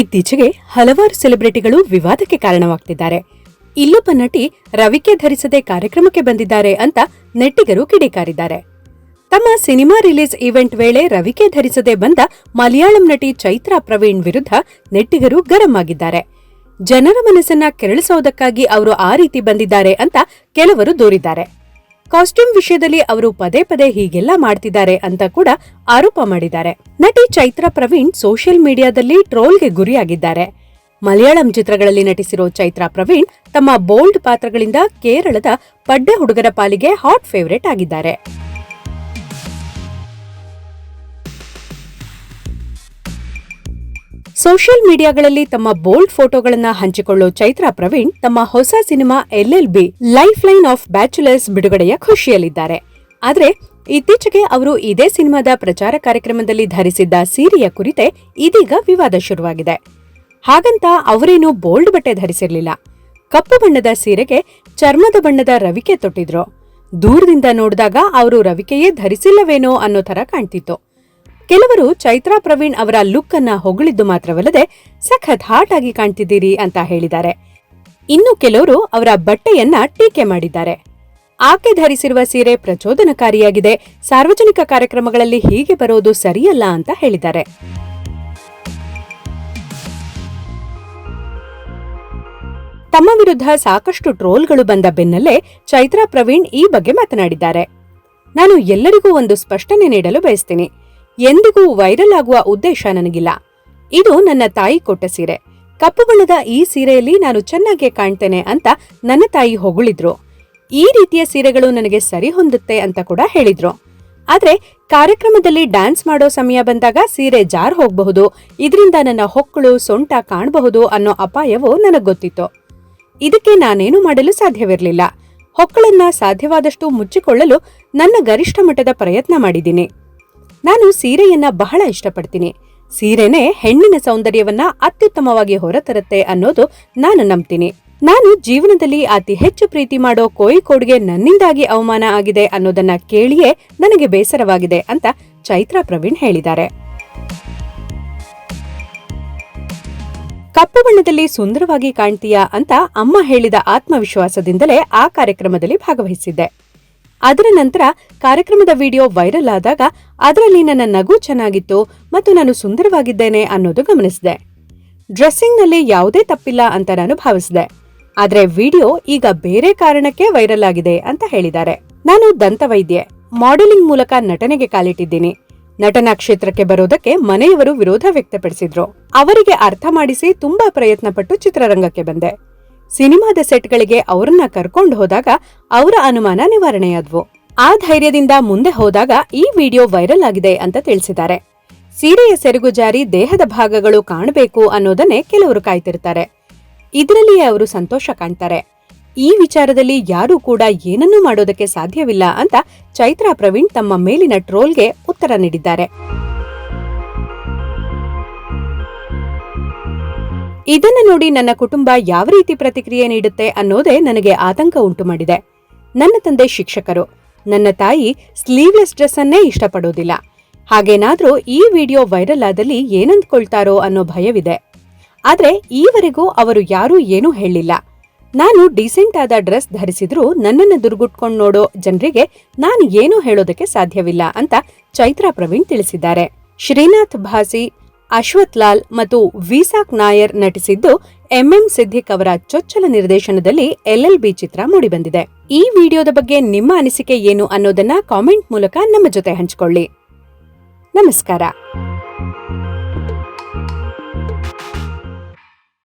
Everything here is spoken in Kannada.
ಇತ್ತೀಚೆಗೆ ಹಲವಾರು ಸೆಲೆಬ್ರಿಟಿಗಳು ವಿವಾದಕ್ಕೆ ಕಾರಣವಾಗ್ತಿದ್ದಾರೆ. ಇಲ್ಲೊಬ್ಬ ನಟಿ ರವಿಕೆ ಧರಿಸದೆ ಕಾರ್ಯಕ್ರಮಕ್ಕೆ ಬಂದಿದ್ದಾರೆ ಅಂತ ನೆಟ್ಟಿಗರು ಕಿಡಿಕಾರಿದ್ದಾರೆ. ತಮ್ಮ ಸಿನಿಮಾ ರಿಲೀಸ್ ಇವೆಂಟ್ ವೇಳೆ ರವಿಕೆ ಧರಿಸದೆ ಬಂದ ಮಲಯಾಳಂ ನಟಿ ಚೈತ್ರಾ ಪ್ರವೀಣ್ ವಿರುದ್ಧ ನೆಟ್ಟಿಗರು ಗರಂ ಆಗಿದ್ದಾರೆ. ಜನರ ಮನಸ್ಸನ್ನ ಕೆರಳಿಸೋದಕ್ಕಾಗಿ ಅವರು ಆ ರೀತಿ ಬಂದಿದ್ದಾರೆ ಅಂತ ಕೆಲವರು ದೂರಿದ್ದಾರೆ. ಕಾಸ್ಟ್ಯೂಮ್ ವಿಷಯದಲ್ಲಿ ಅವರು ಪದೇ ಪದೇ ಹೀಗೆಲ್ಲ ಮಾಡ್ತಿದ್ದಾರೆ ಅಂತ ಕೂಡ ಆರೋಪ ಮಾಡಿದ್ದಾರೆ. ನಟಿ ಚೈತ್ರಾ ಪ್ರವೀಣ್ ಸೋಷಿಯಲ್ ಮೀಡಿಯಾದಲ್ಲಿ ಟ್ರೋಲ್ಗೆ ಗುರಿಯಾಗಿದ್ದಾರೆ. ಮಲಯಾಳಂ ಚಿತ್ರಗಳಲ್ಲಿ ನಟಿಸಿರೋ ಚೈತ್ರಾ ಪ್ರವೀಣ್ ತಮ್ಮ ಬೋಲ್ಡ್ ಪಾತ್ರಗಳಿಂದ ಕೇರಳದ ಪಡ್ಡೆ ಹುಡುಗರ ಪಾಲಿಗೆ ಹಾಟ್ ಫೇವರೇಟ್ ಆಗಿದ್ದಾರೆ. ಸೋಷಿಯಲ್ ಮೀಡಿಯಾಗಳಲ್ಲಿ ತಮ್ಮ ಬೋಲ್ಡ್ ಫೋಟೋಗಳನ್ನ ಹಂಚಿಕೊಳ್ಳೋ ಚೈತ್ರಾ ಪ್ರವೀಣ್ ತಮ್ಮ ಹೊಸ cinema L L B life line of bachelors ಬಿಡುಗಡೆಯ ಖುಷಿಯಲ್ಲಿದ್ದಾರೆ. ಆದರೆ, ಇತ್ತೀಚೆಗೆ ಅವರು ಇದೇ ಸಿನಿಮಾದ ಪ್ರಚಾರ ಕಾರ್ಯಕ್ರಮದಲ್ಲಿ ಧರಿಸಿದ್ದ ಸೀರೆಯ ಕುರಿತೆ ಇದೀಗ ವಿವಾದ ಶುರುವಾಗಿದೆ. ಹಾಗಂತ ಅವರೇನು ಬೋಲ್ಡ್ ಬಟ್ಟೆ ಧರಿಸಿರಲಿಲ್ಲ. ಕಪ್ಪು ಬಣ್ಣದ ಸೀರೆಗೆ ಚರ್ಮದ ಬಣ್ಣದ ರವಿಕೆ ತೊಟ್ಟಿದ್ರು. ದೂರದಿಂದ ನೋಡಿದಾಗ ಅವರು ರವಿಕೆಯೇ ಧರಿಸಿಲ್ಲವೇನೋ ಅನ್ನೋ ಥರ ಕಾಣ್ತಿತ್ತು. ಕೆಲವರು ಚೈತ್ರಾ ಪ್ರವೀಣ್ ಅವರ ಲುಕ್ ಅನ್ನ ಹೊಗಳಿದ್ದು ಮಾತ್ರವಲ್ಲದೆ ಸಖತ್ ಹಾಟ್ ಆಗಿ ಕಾಣ್ತಿದ್ದೀರಿ ಅಂತ ಹೇಳಿದ್ದಾರೆ. ಇನ್ನು ಕೆಲವರು ಅವರ ಬಟ್ಟೆಯನ್ನ ಟೀಕೆ ಮಾಡಿದ್ದಾರೆ. ಆಕೆ ಧರಿಸಿರುವ ಸೀರೆ ಪ್ರಚೋದನಕಾರಿಯಾಗಿದೆ. ಸಾರ್ವಜನಿಕ ಕಾರ್ಯಕ್ರಮಗಳಲ್ಲಿ ಹೀಗೆ ಬರೋದು ಸರಿಯಲ್ಲ ಅಂತ ಹೇಳಿದ್ದಾರೆ. ತಮ್ಮ ವಿರುದ್ಧ ಸಾಕಷ್ಟು ಟ್ರೋಲ್ಗಳು ಬಂದ ಬೆನ್ನಲ್ಲೇ ಚೈತ್ರಾ ಪ್ರವೀಣ್ ಈ ಬಗ್ಗೆ ಮಾತನಾಡಿದ್ದಾರೆ. ನಾನು ಎಲ್ಲರಿಗೂ ಒಂದು ಸ್ಪಷ್ಟನೆ ನೀಡಲು ಬಯಸ್ತೀನಿ. ಎಂದಿಗೂ ವೈರಲ್ ಆಗುವ ಉದ್ದೇಶ ನನಗಿಲ್ಲ. ಇದು ನನ್ನ ತಾಯಿ ಕೊಟ್ಟ ಸೀರೆ. ಕಪ್ಪು ಬಣ್ಣದ ಈ ಸೀರೆಯಲ್ಲಿ ನಾನು ಚೆನ್ನಾಗಿ ಕಾಣ್ತೇನೆ ಅಂತ ನನ್ನ ತಾಯಿ ಹೊಗಳಿದ್ರು. ಈ ರೀತಿಯ ಸೀರೆಗಳು ನನಗೆ ಸರಿ ಹೊಂದುತ್ತೆ ಅಂತ ಕೂಡ ಹೇಳಿದ್ರು. ಆದ್ರೆ ಕಾರ್ಯಕ್ರಮದಲ್ಲಿ ಡ್ಯಾನ್ಸ್ ಮಾಡೋ ಸಮಯ ಬಂದಾಗ ಸೀರೆ ಜಾರ್ ಹೋಗಬಹುದು, ಇದರಿಂದ ನನ್ನ ಹೊಕ್ಕಳು ಸೊಂಟ ಕಾಣಬಹುದು ಅನ್ನೋ ಅಪಾಯವು ನನಗೆ ಗೊತ್ತಿತ್ತು. ಇದಕ್ಕೆ ನಾನೇನು ಮಾಡಲು ಸಾಧ್ಯವಿರಲಿಲ್ಲ. ಹೊಕ್ಕಳನ್ನ ಸಾಧ್ಯವಾದಷ್ಟು ಮುಚ್ಚಿಕೊಳ್ಳಲು ನನ್ನ ಗರಿಷ್ಠ ಮಟ್ಟದ ಪ್ರಯತ್ನ ಮಾಡಿದ್ದೀನಿ. ನಾನು ಸೀರೆಯನ್ನ ಬಹಳ ಇಷ್ಟಪಡ್ತೀನಿ. ಸೀರೆನೇ ಹೆಣ್ಣಿನ ಸೌಂದರ್ಯವನ್ನ ಅತ್ಯುತ್ತಮವಾಗಿ ಹೊರತರುತ್ತೆ ಅನ್ನೋದು ನಾನು ನಂಬ್ತೀನಿ. ನಾನು ಜೀವನದಲ್ಲಿ ಅತಿ ಹೆಚ್ಚು ಪ್ರೀತಿ ಮಾಡೋ ಕೋಯಿಕೋಡ್ಗೆ ನನ್ನಿಂದಾಗಿ ಅವಮಾನ ಆಗಿದೆ ಅನ್ನೋದನ್ನ ಕೇಳಿಯೇ ನನಗೆ ಬೇಸರವಾಗಿದೆ ಅಂತ ಚೈತ್ರಾ ಪ್ರವೀಣ್ ಹೇಳಿದ್ದಾರೆ. ಕಪ್ಪು ಬಣ್ಣದಲ್ಲಿ ಸುಂದರವಾಗಿ ಕಾಣ್ತೀಯಾ ಅಂತ ಅಮ್ಮ ಹೇಳಿದ ಆತ್ಮವಿಶ್ವಾಸದಿಂದಲೇ ಆ ಕಾರ್ಯಕ್ರಮದಲ್ಲಿ ಭಾಗವಹಿಸಿದ್ದೆ. ಅದರ ನಂತರ ಕಾರ್ಯಕ್ರಮದ ವಿಡಿಯೋ ವೈರಲ್ ಆದಾಗ ಅದರಲ್ಲಿ ನನ್ನ ನಗು ಚೆನ್ನಾಗಿತ್ತು ಮತ್ತು ನಾನು ಸುಂದರವಾಗಿದ್ದೇನೆ ಅನ್ನೋದು ಗಮನಿಸಿದೆ. ಡ್ರೆಸ್ಸಿಂಗ್ನಲ್ಲಿ ಯಾವುದೇ ತಪ್ಪಿಲ್ಲ ಅಂತ ನಾನು ಭಾವಿಸಿದೆ. ಆದರೆ ವಿಡಿಯೋ ಈಗ ಬೇರೆ ಕಾರಣಕ್ಕೆ ವೈರಲ್ ಆಗಿದೆ ಅಂತ ಹೇಳಿದ್ದಾರೆ. ನಾನು ದಂತವೈದ್ಯೆ. ಮಾಡೆಲಿಂಗ್ ಮೂಲಕ ನಟನೆಗೆ ಕಾಲಿಟ್ಟಿದ್ದೀನಿ. ನಟನಾ ಕ್ಷೇತ್ರಕ್ಕೆ ಬರೋದಕ್ಕೆ ಮನೆಯವರು ವಿರೋಧ ವ್ಯಕ್ತಪಡಿಸಿದ್ರು. ಅವರಿಗೆ ಅರ್ಥ ಮಾಡಿಸಿ ತುಂಬಾ ಪ್ರಯತ್ನ ಪಟ್ಟು ಚಿತ್ರರಂಗಕ್ಕೆ ಬಂದೆ. ಸಿನಿಮಾದ ಸೆಟ್ಗಳಿಗೆ ಅವರನ್ನ ಕರ್ಕೊಂಡು ಹೋದಾಗ ಅವರ ಅನುಮಾನ ನಿವಾರಣೆಯಾದ್ವು. ಆ ಧೈರ್ಯದಿಂದ ಮುಂದೆ ಹೋದಾಗ ಈ ವಿಡಿಯೋ ವೈರಲ್ ಆಗಿದೆ ಅಂತ ತಿಳಿಸಿದ್ದಾರೆ. ಸೀರೆಯ ಸೆರಗು ಜಾರಿ ದೇಹದ ಭಾಗಗಳು ಕಾಣಬೇಕು ಅನ್ನೋದನ್ನೇ ಕೆಲವರು ಕಾಯ್ತಿರ್ತಾರೆ. ಇದರಲ್ಲಿಯೇ ಅವರು ಸಂತೋಷ ಕಾಣ್ತಾರೆ. ಈ ವಿಚಾರದಲ್ಲಿ ಯಾರೂ ಕೂಡ ಏನನ್ನೂ ಮಾಡೋದಕ್ಕೆ ಸಾಧ್ಯವಿಲ್ಲ ಅಂತ ಚೈತ್ರಾ ಪ್ರವೀಣ್ ತಮ್ಮ ಮೇಲಿನ ಟ್ರೋಲ್ಗೆ ಉತ್ತರ ನೀಡಿದ್ದಾರೆ. ಇದನ್ನು ನೋಡಿ ನನ್ನ ಕುಟುಂಬ ಯಾವ ರೀತಿ ಪ್ರತಿಕ್ರಿಯೆ ನೀಡುತ್ತೆ ಅನ್ನೋದೇ ನನಗೆ ಆತಂಕ ಉಂಟು ಮಾಡಿದೆ. ನನ್ನ ತಂದೆ ಶಿಕ್ಷಕರು. ನನ್ನ ತಾಯಿ ಸ್ಲೀವ್ಲೆಸ್ ಡ್ರೆಸ್ ಅನ್ನೇ ಇಷ್ಟಪಡೋದಿಲ್ಲ. ಹಾಗೇನಾದ್ರೂ ಈ ವಿಡಿಯೋ ವೈರಲ್ ಆದಲ್ಲಿ ಏನಂದ್ಕೊಳ್ತಾರೋ ಅನ್ನೋ ಭಯವಿದೆ. ಆದ್ರೆ ಈವರೆಗೂ ಅವರು ಯಾರೂ ಏನೂ ಹೇಳಿಲ್ಲ. ನಾನು ಡೀಸೆಂಟ್ ಆದ ಡ್ರೆಸ್ ಧರಿಸಿದ್ರೂ ನನ್ನನ್ನು ದುರ್ಗುಟ್ಕೊಂಡು ನೋಡೋ ಜನರಿಗೆ ನಾನು ಏನೂ ಹೇಳೋದಕ್ಕೆ ಸಾಧ್ಯವಿಲ್ಲ ಅಂತ ಚೈತ್ರಾ ಪ್ರವೀಣ್ ತಿಳಿಸಿದ್ದಾರೆ. ಶ್ರೀನಾಥ್ ಭಾಸಿ ಅಶ್ವಥ್ ಲಾಲ್ ಮತ್ತು ವಿಸಾಕ್ ನಾಯರ್ ನಟಿಸಿದ್ದು ಎಂಎಂ ಸಿದ್ದಿಕ್ ಅವರ ಚೊಚ್ಚಲ ನಿರ್ದೇಶನದಲ್ಲಿ ಎಲ್ಎಲ್ಬಿ ಚಿತ್ರ ಮೂಡಿಬಂದಿದೆ. ಈ ವಿಡಿಯೋದ ಬಗ್ಗೆ ನಿಮ್ಮ ಅನಿಸಿಕೆ ಏನು ಅನ್ನೋದನ್ನ ಕಾಮೆಂಟ್ ಮೂಲಕ ನಮ್ಮ ಜೊತೆ ಹಂಚಿಕೊಳ್ಳಿ. ನಮಸ್ಕಾರ.